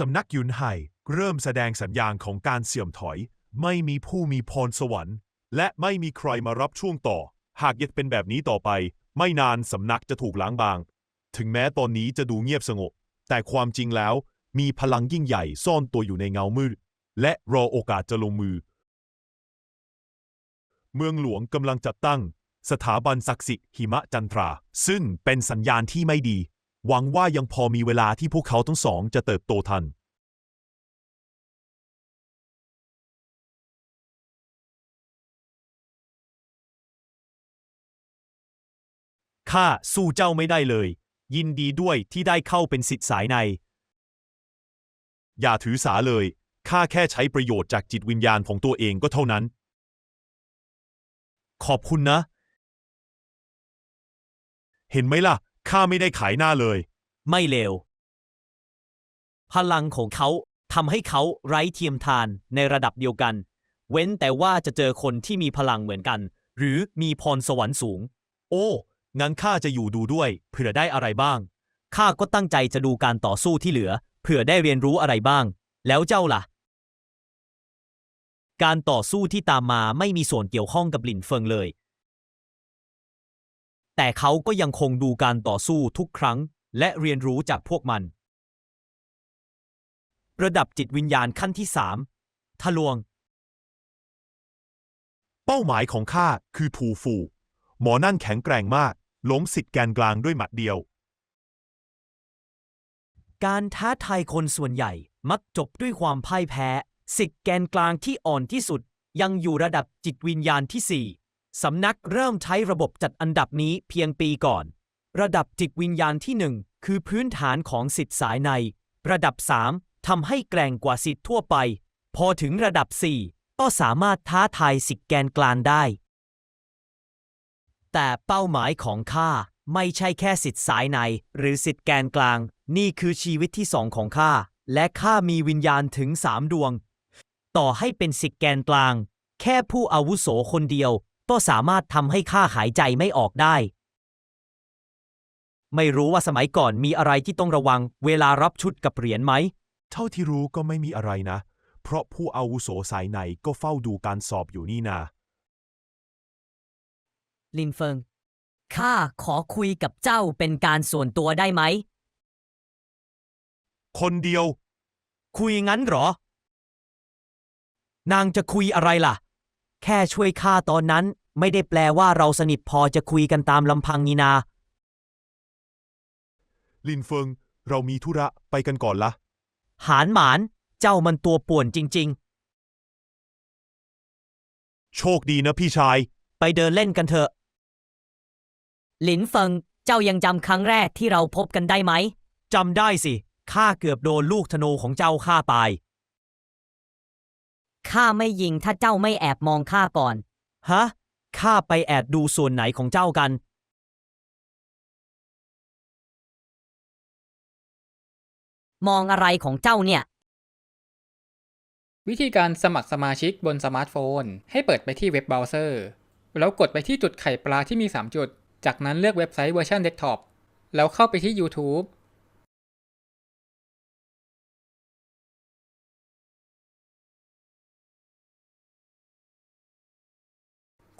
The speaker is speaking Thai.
สำนักยุนไห่เริ่มแสดงสัญญาณของการเสื่อมถอย ไม่มีผู้มีพรสวรรค์ และไม่มีใครมารับช่วงต่อ หากยังเป็นแบบนี้ต่อไป ไม่นานสำนักจะถูกล้างบาง ถึงแม้ตอนนี้จะดูเงียบสงบ แต่ความจริงแล้ว มีพลังยิ่งใหญ่ซ่อนตัวอยู่ในเงามืด และรอโอกาสจะลงมือ เมืองหลวงกำลังจัดตั้ง สถาบันศักดิ์สิทธิ์หิมะจันทรา ซึ่งเป็นสัญญาณที่ไม่ดี หวังว่ายังพอมีเวลาที่พวกเขาทั้งสองจะเติบโตทัน ข้าสู้เจ้าไม่ได้เลย ยินดีด้วยที่ได้เข้าเป็นสิทธิสายใน อย่าถือสาเลย ข้าแค่ใช้ประโยชน์จากจิตวิญญาณของตัวเองก็เท่านั้น ขอบคุณนะ เห็นไหมล่ะ ข้าไม่ได้ขายหน้าเลย ไม่เลว พลังของเขาทำให้เขาไร้เทียมทานในระดับเดียวกัน เว้นแต่ว่าจะเจอคนที่มีพลังเหมือนกัน หรือมีพรสวรรค์สูง โอ้ งั้นข้าจะอยู่ดูด้วย เผื่อได้อะไรบ้าง ข้าก็ตั้งใจจะดูการต่อสู้ที่เหลือ เผื่อได้เรียนรู้อะไรบ้าง แล้วเจ้าล่ะ การต่อสู้ที่ตามมาไม่มีส่วนเกี่ยวข้องกับหลินเฟิงเลย แต่เขาก็ยังคงดูการต่อสู้ทุกครั้ง และเรียนรู้จากพวกมัน ระดับจิตวิญญาณขั้นที่สามทะลวง เป้าหมายของข้าคือทูฟู หมอนั่นแข็งแกร่งมาก ล้มสิทธิ์แกนกลางด้วยหมัดเดียว การท้าทายคนส่วนใหญ่มักจบด้วยความพ่ายแพ้ สิกแกนกลางที่อ่อนที่สุด ยังอยู่ระดับจิตวิญญาณที่4 สำนักเริ่มใช้ระบบจัดอันดับนี้เพียงปีก่อน ระดับจิตวิญญาณที่ 1 คือพื้นฐานของสิทธิสายใน ระดับ 3ทำให้แกร่งกว่าสิทธิทั่วไป พอถึงระดับ 4 ก็สามารถท้าทายสิกแกนกลางได้ แต่เป้าหมายของข้าไม่ใช่แค่สิทธิ์สายใน หรือสิทธิ์แกนกลาง นี่คือชีวิตที่สองของข้าและข้ามีวิญญาณถึงสามดวง ต่อให้เป็นสิทธิ์แกนกลาง แค่ผู้อาวุโสคนเดียว ก็สามารถทำให้ข้าหายใจไม่ออกได้ ไม่รู้ว่าสมัยก่อนมีอะไรที่ต้องระวัง เวลารับชุดกับเหรียญไหม เท่าที่รู้ก็ไม่มีอะไรนะ เพราะผู้อาวุโสสายไหนก็เฝ้าดูการสอบอยู่นี่นา ลินเฟิง ข้าขอคุยกับเจ้าเป็นการส่วนตัวได้ไหม คนเดียว คุยงั้นเหรอ นางจะคุยอะไรล่ะ แค่ช่วยข้าตอนนั้น ไม่ได้แปลว่าเราสนิทพอจะคุยกันตามลำพังนี่นา ลินเฟิง เรามีธุระไปกันก่อนละ หานหมาน เจ้ามันตัวป่วนจริง โชคดีนะพี่ชาย ๆ ไปเดินเล่นกันเถอะ หลินเฟิง เจ้ายังจำครั้งแรกที่เราพบกันได้ไหม จำได้สิ ข้าเกือบโดนลูกธนูของเจ้าฆ่าตาย ข้าไม่ยิงถ้าเจ้าไม่แอบมองข้าก่อน ฮะ ข้าไปแอบดูส่วนไหนของเจ้ากัน มองอะไรของเจ้าเนี่ย วิธีการสมัครสมาชิกบนสมาร์ทโฟน ให้เปิดไปที่เว็บเบราว์เซอร์ แล้วกดไปที่จุดไข่ปลาที่มี 3 จุด จากนั้นเลือกเว็บไซต์เวอร์ชันเดสก์ท็อป แล้วเข้าไปที่ YouTube